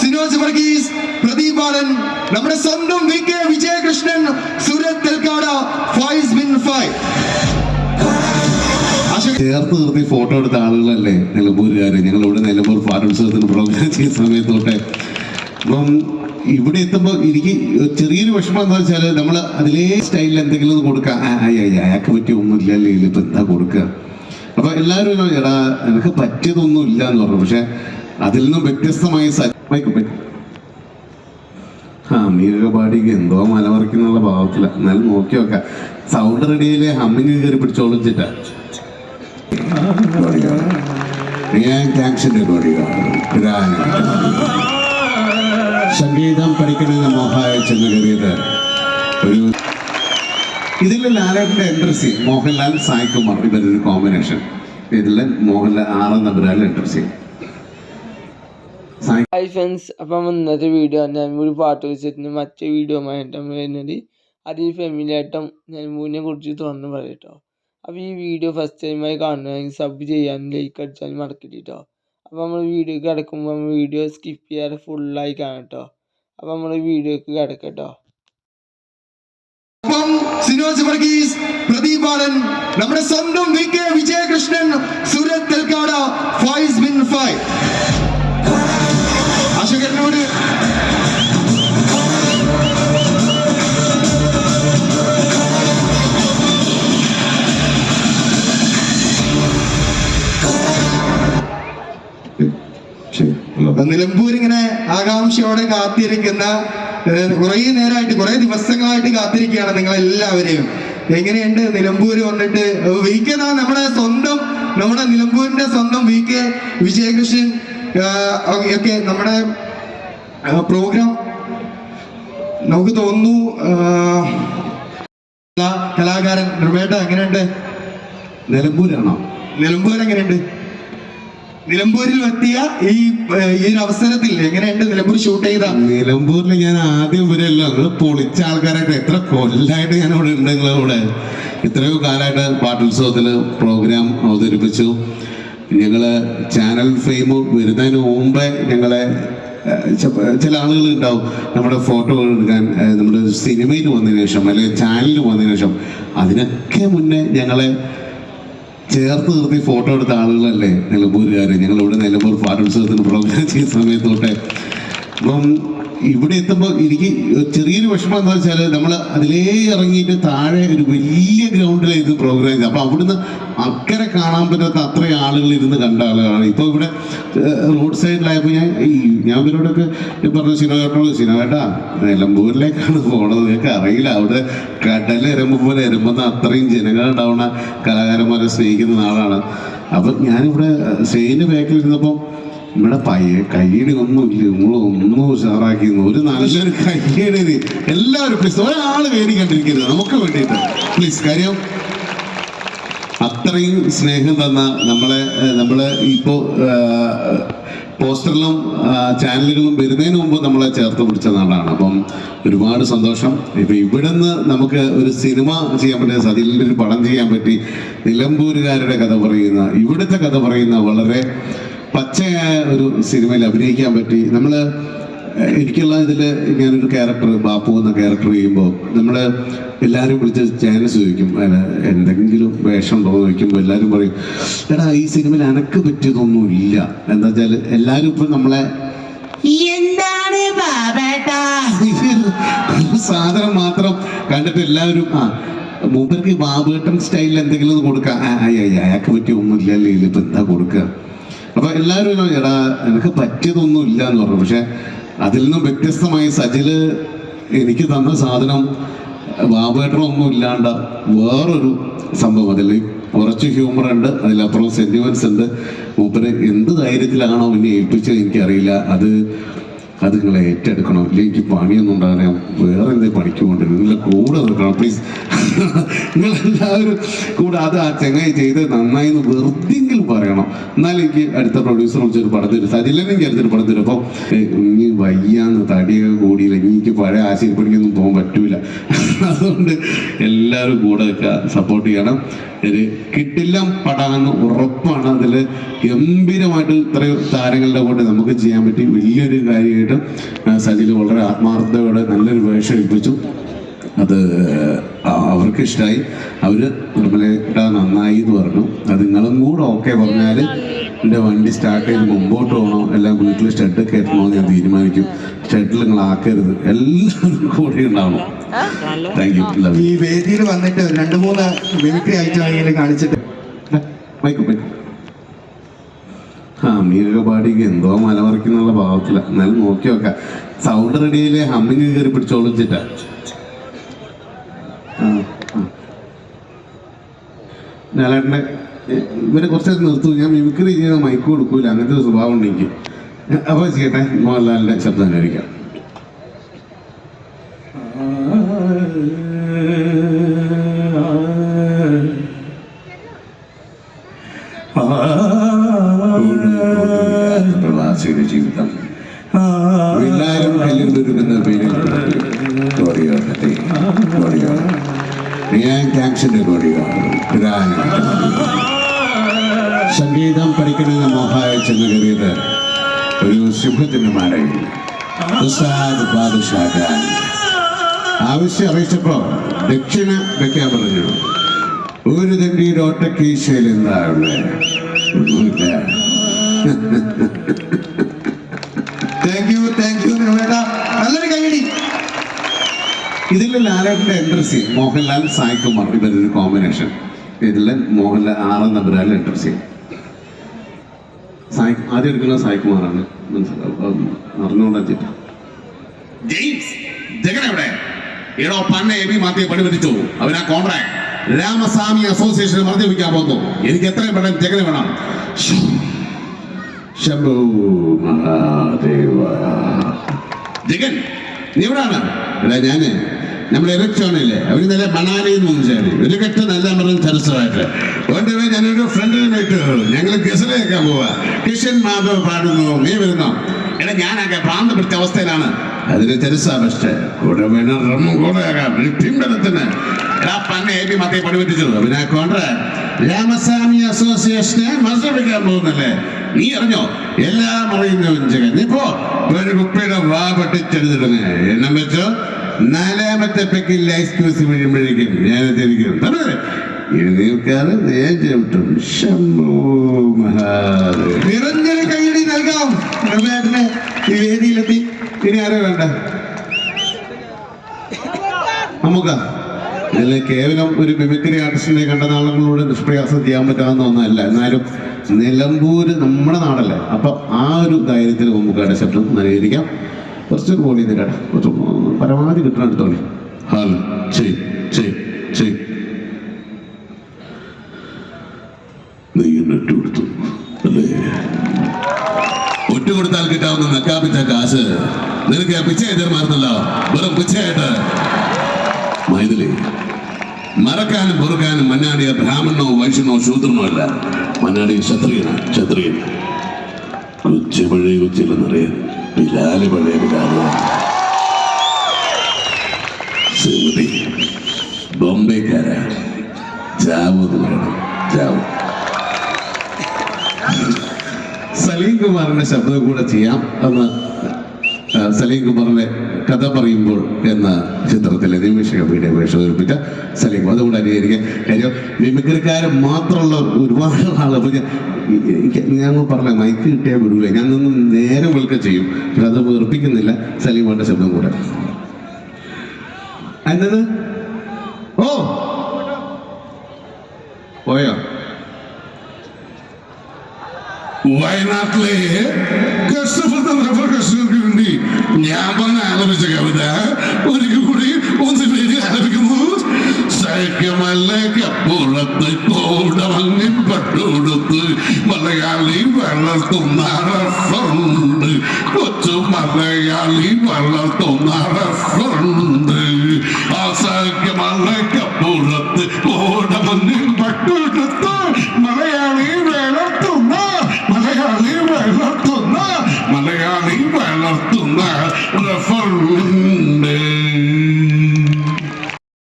സിനോജ് വർഗീസ് പ്രദീപ് ബാലൻ നമ്മുടെ സ്വന്തം V K Vijayakrishnan Surat തെൽക്കാട ഫൈസ് ബിൻ ഫൈ ചേർത്ത് നിർത്തി ഫോട്ടോ എടുത്ത ആളുകളല്ലേ നിലമ്പൂരുകാര്? ഞങ്ങൾ ഇവിടെ നിലമ്പൂർ പാരോത്സവത്തിന് പ്രോഗ്രാം ചെയ്യുന്ന സമയത്തോട്ടെ. തൊട്ടേ അപ്പം ഇവിടെ എത്തുമ്പോൾ എനിക്ക് ചെറിയൊരു വിഷമം എന്താ വെച്ചാൽ നമ്മൾ അതിലേ സ്റ്റൈലിൽ എന്തെങ്കിലും ആ, അയാൾക്ക് പറ്റിയ ഒന്നുമില്ലല്ലേ ഇതിലിപ്പോൾ എന്താ കൊടുക്കുക അപ്പൊ എല്ലാവരും എടാ എനിക്ക് പറ്റിയതൊന്നും ഇല്ല എന്ന് പറഞ്ഞു. പക്ഷെ അതിൽ നിന്നും വ്യത്യസ്തമായ സ- മൈക്ക് മൈക്ക്. പാടിക്ക് എന്തോ മലമറിക്കുന്നുള്ള ഭാവത്തില. എന്നാലും നോക്കി നോക്കാം. സൗണ്ട് റെഡിയിലെ ഹമ്മിങ് കയറി പിടിച്ചോളും ചിട്ടാ ഞാൻ ടാക്സിന്റെ സംഗീതം പഠിക്കണമെന്ന് മോഹായ ചെന്ന് കയറിയത് ഒരു ഇതിൽ ലാലേട്ടന്റെ എൻട്രി സീൻ മോഹൻലാൽ സായ്കുമാർ ഇവരൊരു കോമ്പിനേഷൻ ഇതിൽ മോഹൻലാൽ ആറാം നമ്പരാൽ എൻട്രി ഹായ് ഫ്രണ്ട്സ് അപ്പം ഇന്നത്തെ വീഡിയോ ഞാൻ ഒരു പാട്ട് വെച്ചിട്ട് മറ്റേ വീഡിയോ ആയിട്ടാണ് വരുന്നത് അത് ഈ ഫെമിലിയായിട്ടും മൂവിനെ കുറിച്ച് തുറന്ന് പറയട്ടോ അപ്പോൾ ഈ വീഡിയോ ഫസ്റ്റ് ടൈമായി കാണുകയാണെങ്കിൽ സബ് ചെയ്യാനും ലൈക്ക് അടിച്ചാലും മറക്കില്ല കേട്ടോ അപ്പോൾ നമ്മൾ വീഡിയോ കിടക്കുമ്പോൾ നമ്മൾ വീഡിയോ സ്കിപ്പ് ചെയ്യാതെ ഫുള്ളായി കാണാം കേട്ടോ അപ്പോൾ നമ്മൾ വീഡിയോക്ക് കിടക്കട്ടോ അപ്പം സിനോജ് വർഗീസ് പ്രദീപ് ബാലൻ നമ്മുടെ സ്വന്തം വി കെ വിജയകൃഷ്ണൻ സൂരത് തെൽക്കാട ഫൈസ് ബിൻ ഫൈവ് അശോകനോട് നിലമ്പൂരിങ്ങനെ ആകാംക്ഷയോടെ കാത്തിരിക്കുന്ന കുറേ നേരമായിട്ട് കുറേ ദിവസങ്ങളായിട്ട് കാത്തിരിക്കുകയാണ് നിങ്ങൾ എല്ലാവരെയും എങ്ങനെയുണ്ട് നിലമ്പൂർ വന്നിട്ട് വി കെ നമ്മുടെ സ്വന്തം നമ്മുടെ നിലമ്പൂരിന്റെ സ്വന്തം വി കെ വിജയകൃഷ്ണൻ. ഒക്കെ നമ്മുടെ പ്രോഗ്രാം നമുക്ക് തോന്നുന്നു കലാകാരൻ നിർമ്മേട്ട എങ്ങനെയുണ്ട്? നിലമ്പൂരാണോ? നിലമ്പൂർ എങ്ങനെയുണ്ട് നിലമ്പൂരിൽ എത്തിയ ഈ ഈ ഒരു അവസരത്തിൽ എങ്ങനെയുണ്ട്? നിലമ്പൂർ ഷൂട്ട് ചെയ്ത? നിലമ്പൂരിൽ ഞാൻ ആദ്യം നിങ്ങൾ പൊളിച്ച ആൾക്കാരായിട്ട് എത്ര കൊല്ലായിട്ട് ഞാൻ ഇവിടെ ഉണ്ട് നിങ്ങളിവിടെ ഇത്രയോ കാലമായിട്ട് പാട്ടുത്സവത്തിൽ പ്രോഗ്രാം അവതരിപ്പിച്ചു. ഞങ്ങൾ ചാനൽ ഫെയിം വരുന്നതിന് മുമ്പേ ഞങ്ങളെ ചില ആളുകൾ ഉണ്ടാവും നമ്മുടെ ഫോട്ടോ എടുക്കാൻ നമ്മുടെ സിനിമയിൽ വന്നതിന് ശേഷം അല്ലെങ്കിൽ ചാനലിൽ വന്നതിന് ശേഷം അതിനൊക്കെ മുന്നേ ഞങ്ങളെ ചേർത്ത് നിർത്തി ഫോട്ടോ എടുത്ത ആളുകളല്ലേ നിലമ്പൂരുകാരെ. ഞങ്ങൾ ഇവിടെ നിലമ്പൂർ പാട്ടുത്സവത്തിന് പ്രോഗ്രാം ചെയ്ത സമയത്തോട്ടെ. അപ്പം ഇവിടെ എത്തുമ്പോൾ എനിക്ക് ചെറിയൊരു വിഷമം എന്താ വെച്ചാൽ നമ്മൾ അതിലേ ഇറങ്ങിയിട്ട് താഴെ ഒരു വലിയ ഗ്രൗണ്ടിലായിരുന്നു പ്രോഗ്രാം ചെയ്തത്. അപ്പോൾ അവിടുന്ന് അക്കരെ കാണാൻ പറ്റാത്ത അത്രയും ആളുകൾ ഇരുന്ന് കണ്ട ആളുകളാണ്. ഇപ്പോൾ ഇവിടെ റോഡ് സൈഡിലായപ്പോൾ ഞാൻ ഈ ഞാൻ ഇവരോടൊക്കെ പറഞ്ഞു സിനിമേട്ടനോട് സിനിമേട്ടാ നിലമ്പൂരിലേക്കാണ് പോണത്. നിങ്ങൾക്ക് അറിയില്ല. അവിടെ കടൽ എരമ്പ് പോലെ എരമ്പുന്ന അത്രയും ജനങ്ങൾ ഉണ്ടാവുന്ന കലാകാരന്മാരെ സ്നേഹിക്കുന്ന ആളാണ്. അപ്പം ഞാനിവിടെ സെയിന്റെ ബാക്കിൽ ഇരുന്നപ്പോൾ ഇവിടെ പയ്യെ കയ്യേടി ഒന്നുമില്ല നിങ്ങളൊന്നും ഉഷാറാക്കി ഒരു നല്ലൊരു കയ്യടി എല്ലാവരും പ്ലീസ് ഒരാൾ വേദി കണ്ടിരിക്കരുത്. നമുക്ക് വേണ്ടിയിട്ട്. പ്ലീസ് കാര്യം അത്രയും സ്നേഹം തന്ന നമ്മളെ നമ്മൾ ഇപ്പോ പോസ്റ്ററിലും ചാനലുകളും വരുന്നതിന് മുമ്പ് നമ്മളെ ചേർത്ത് പിടിച്ച നാടാണ് അപ്പം ഒരുപാട് സന്തോഷം. ഇപ്പൊ ഇവിടുന്ന് നമുക്ക് ഒരു സിനിമ ചെയ്യാൻ പറ്റിയ സതിലിന്റെ ഒരു പടം ചെയ്യാൻ പറ്റി നിലമ്പൂരുകാരുടെ കഥ പറയുന്ന ഇവിടുത്തെ കഥ പറയുന്ന വളരെ പച്ചയായ ഒരു സിനിമയിൽ അഭിനയിക്കാൻ പറ്റി. നമ്മൾ എനിക്കുള്ള ഇതിൽ ഞാനൊരു ക്യാരക്ടർ ബാപ്പു എന്ന ക്യാരക്ടർ ചെയ്യുമ്പോൾ നമ്മൾ എല്ലാവരും വിളിച്ച് ചാനൽസ് ചോദിക്കും. എന്തെങ്കിലും വേഷം ഉണ്ടോ എന്ന് ചോദിക്കുമ്പോൾ എല്ലാവരും പറയും എടാ ഈ സിനിമയിൽ അനക്ക് പറ്റിയതൊന്നും ഇല്ല എന്താ വെച്ചാൽ എല്ലാവരും ഇപ്പം നമ്മളെ എന്താണ് സാധനം മാത്രം കണ്ടിട്ട് എല്ലാവരും ആ മൂപ്പർക്ക് ബാബേട്ടൻ സ്റ്റൈലിൽ എന്തെങ്കിലും ഒന്ന് കൊടുക്കുക അയ്യോ അയാൾക്ക് പറ്റിയ ഒന്നുമില്ലല്ലേ ഇപ്പം എന്താ കൊടുക്കുക അപ്പൊ എല്ലാവരും എടാ എനിക്ക് പറ്റിയതൊന്നും ഇല്ല എന്ന് പറഞ്ഞു. പക്ഷെ അതിൽ നിന്നും വ്യത്യസ്തമായി സജിൽ എനിക്ക് തന്ന സാധനം വാബേട്ടറൊന്നും ഇല്ലാണ്ട വേറൊരു സംഭവം. അതിൽ കുറച്ച് ഹ്യൂമർ ഉണ്ട് അതിലപ്പുറം സെന്റിമെന്റ്സ് ഉണ്ട്. മൂപ്പര് എന്ത് ധൈര്യത്തിലാണോ എന്നെ ഏൽപ്പിച്ചത് എനിക്കറിയില്ല. അത് അത് നിങ്ങൾ ഏറ്റെടുക്കണം? ഇല്ലെങ്കിൽ എനിക്ക് പണിയൊന്നും ഉണ്ടാകാൻ വേറെ എന്തെങ്കിലും പണിക്ക് കൊണ്ടിരുന്നു നിങ്ങളെ കൂടെ നിൽക്കണം. പ്ലീസ് നിങ്ങളെല്ലാവരും കൂടെ അത് ആ ചെങ്ങായി ചെയ്ത് നന്നായി എന്ന് വെറുതെങ്കിലും പറയണം. എന്നാലും എനിക്ക് അടുത്ത പ്രൊഡ്യൂസർ വിളിച്ചൊരു പടം തരും. സജിലനെ എനിക്ക് അടുത്തൊരു പടം തരും. അപ്പോൾ ഇനി വയ്യാന്ന് തടിയൊക്കെ കൂടിയില്ല. ഇനി എനിക്ക് പഴയ ആശയം പിടിക്കൊന്നും പോകാൻ പറ്റൂല. അതുകൊണ്ട് എല്ലാവരും കൂടെ ഒക്കെ സപ്പോർട്ട് ചെയ്യണം. ഒരു കിട്ടില്ല പടാന്ന് ഉറപ്പാണ്. അതിൽ ഗംഭീരമായിട്ട് ഇത്രയും താരങ്ങളുടെ കൂടെ നമുക്ക് ചെയ്യാൻ പറ്റി വലിയൊരു കാര്യമായിട്ട് സജിൽ വളരെ ആത്മാർത്ഥതയോടെ നല്ലൊരു വേഷം ഏൽപ്പിച്ചു. അത് അവർക്ക് ഇഷ്ടമായി അവർ നിർമ്മലേട്ട നന്നായി എന്ന് പറഞ്ഞു. അത് നിങ്ങളും കൂടെ ഓക്കെ പറഞ്ഞാൽ എന്റെ വണ്ടി സ്റ്റാർട്ട് ചെയ്ത് മുമ്പോട്ട് പോകണോ. എല്ലാം വീട്ടിൽ ഷെഡ് കയറ്റണോ ഞാൻ തീരുമാനിക്കും. ഷെഡിൽ നിങ്ങൾ ആക്കരുത്. എല്ലാവരും കൂടെ ഉണ്ടാവണം. താങ്ക് യു ഈ വേദിയിൽ വന്നിട്ട് രണ്ട് മൂന്ന് മിമിക്രി ആയിട്ട് കാണിച്ചിട്ട്. Mic mic. ആ മീനൊക്കെ പാടിക്ക് എന്തോ മലമറിക്കുന്നുള്ള ഭാവത്തില. എന്നാലും നോക്കി നോക്കാം സൗണ്ട് റെഡിയിലെ ഹമ്മിങ് കയറി പിടിച്ചോളിച്ചിട്ടാ ഞാലേട്ടനെ ഇവരെ കുറച്ച് നേരം നിർത്തും. ഞാൻ മിമിക്രി ചെയ്യുന്ന മൈക്ക് കൊടുക്കൂല. അങ്ങനത്തെ ഒരു സ്വഭാവം ഉണ്ടെങ്കിൽ അപ്പോൾ അപ്പൊ ചെയ്യട്ടെ മോഹൻലാലിന്റെ ശബ്ദം അനുകരിക്കാം. സംഗീതം പഠിക്കണമെന്ന് മോഹായ ചെന്ന് കയറിയത് ഒരു ബാദുഷാ ഖാൻ ആവശ്യം അറിയിച്ചപ്പോ ദക്ഷിണ വെക്കാൻ പറഞ്ഞു. ഒരു തണ്ടിയുടെ ഒറ്റക്കീശയിൽ എന്താ താങ്ക് യു താങ്ക് യു നിർമ്മേട്ട നല്ലൊരു കൈയടി ഇതിൽ ലാലേട്ടന്റെ എൻട്രി സീൻ മോഹൻലാൽ സായ്കുമാർ ഇവരൊരു കോമ്പിനേഷൻ ഇതിൽ മോഹൻലാൽ ആറാം നമ്പരാൽ എൻട്രി ചെയ്യും സായ് ആദ്യം എടുക്കുന്ന സായ്കുമാറാണ്. അറിഞ്ഞുകൊണ്ടാ ചിറ്റ ജെയിംസ് ജഗൻ എവിടെ? പന്ന എ ബി മാത്തിയെ പണിപറ്റിച്ചു അവനാ കോൺട്രാക്ട് രാമസ്വാമി അസോസിയേഷൻ മർദ്ദിപ്പിക്കാൻ പോകുന്നു. എനിക്ക് എത്രയും പെട്ടെന്ന് ജഗനെ വേണം. ജഗൻ നീ എവിടാണ്? എടാ ഞാൻ. നമ്മുടെ ഇലക്ട്രോണില്ലേ അവർ നല്ല മണാലിയിൽ നിന്ന് ചേരി ഒരു കെട്ട് നല്ല അമൃതം ചരസമായിട്ട് അതുകൊണ്ട് ഞാനൊരു ഫ്രണ്ടിനെ ഫ്രണ്ടിനായിട്ട് ഞങ്ങൾ ഗസല കേൾക്കാൻ പോവാ. കിഷൻ മാധവ് പാടുന്നു. നീ വരുന്നോ? എടാ ഞാനൊക്കെ ഭ്രാന്ത് പിടിച്ച അവസ്ഥയിലാണ്. അതിന് തെരസാ പക്ഷേ കൂടെ വേണം റമ്മും കൂടെ ആകാം. പിൻബലത്തിന്. എടാ പന്ന എ പി മത്തേ പണിപറ്റിച്ചു പിന്നെ കോൺട്രാക്ട് രാമസ്വാമി അസോസിയേഷനെ മത്സരിപ്പിക്കാൻ പോകുന്നല്ലേ? നീ അറിഞ്ഞോ? എല്ലാം അറിയുന്നവൻ നീ പോ. ഒരു കുപ്പിയുടെ വാ പൊട്ടിച്ചെടുത്തിടുന്നേ. എണ്ണം വെച്ചോ. നാലാമത്തെ പെക്കിൽ ഐസ്ക്യൂസ് വീഴുമ്പോഴേക്കും ഞാൻ തിരിക്കും. എഴുന്നേൽക്കാതെ ഞാൻ ചവിട്ടും ശംഭോ മഹാദേവ. നിറഞ്ഞൊരു കൈയടി നൽകാം. നിർമ്മേട്ടന് ഈ വേദിയിലെത്തി ഇനി ആരോ വേണ്ട? നമുക്ക് കേവലം ഒരു മിമിക്രി ആർട്ടിസ്റ്റിനെ കണ്ട നാളുകളിലൂടെ നിഷ്പ്രയാസം ചെയ്യാൻ പറ്റാവുന്ന ഒന്നല്ല. എന്നാലും നിലമ്പൂര് നമ്മുടെ നാടല്ലേ. അപ്പൊ ആ ഒരു ധൈര്യത്തിൽ നമുക്ക് ശബ്ദം നൽകിയിരിക്കാം. കുറച്ച് ഒരു നിരട കുറച്ച് പരമാവധി കിട്ടണം എടുത്തോളി ഹാൽ ചെയ് ചെയ് ചെയ് കൊടുത്താൽ കിട്ടാവുന്ന നക്കാപ്പിച്ച കാശ്. നിനക്ക് പിച്ച എതിർമാർന്നല്ലോ വെറും പിച്ചയായിട്ട്. മൈതിലി മറക്കാനും പൊറുക്കാനും മന്നാടിയ ബ്രാഹ്മണനോ വൈശ്യനോ ശൂദ്രനോ അല്ല. മന്നാടി ക്ഷത്രിയനാണ് ക്ഷത്രിയൻ. കൊച്ചു പഴയ കൊച്ചില്ലെന്നറിയാം പിലാൽ പഴയ പിലാൽ ശ്രീമതി ബോംബെക്കാര. ചാവു എന്ന് പറയണം ചാവു സലീം കുമാറിന്റെ ശബ്ദം കൂടെ ചെയ്യാം. എന്ന് സലീം കുമാറിന്റെ കഥ പറയുമ്പോൾ എന്ന ചിത്രത്തിലെ നിമിഷ കവിയുടെ വേഷം ഏൽപ്പിച്ച സലീം. അതുകൊണ്ട് അതുകൂടെ അനുകരിക്കാൻ കാര്യം മിമിക്രിക്കാരൻ മാത്രമുള്ള ഒരുപാട് ആൾ അപ്പൊ ഞാൻ പറഞ്ഞ മൈക്ക് കിട്ടിയാൽ വിടൂല. ഞാൻ നിന്ന് നേരെ വിൽക്ക ചെയ്യും. പക്ഷെ അത് വെറുപ്പിക്കുന്നില്ല സലീമാന്റെ ശബ്ദം കൂടെ. എന്നത് ഓ! പോയോ? വയനാട്ടിലെ তোমার সন্দ কচু মালায়ালি বালা তোমার সন্দ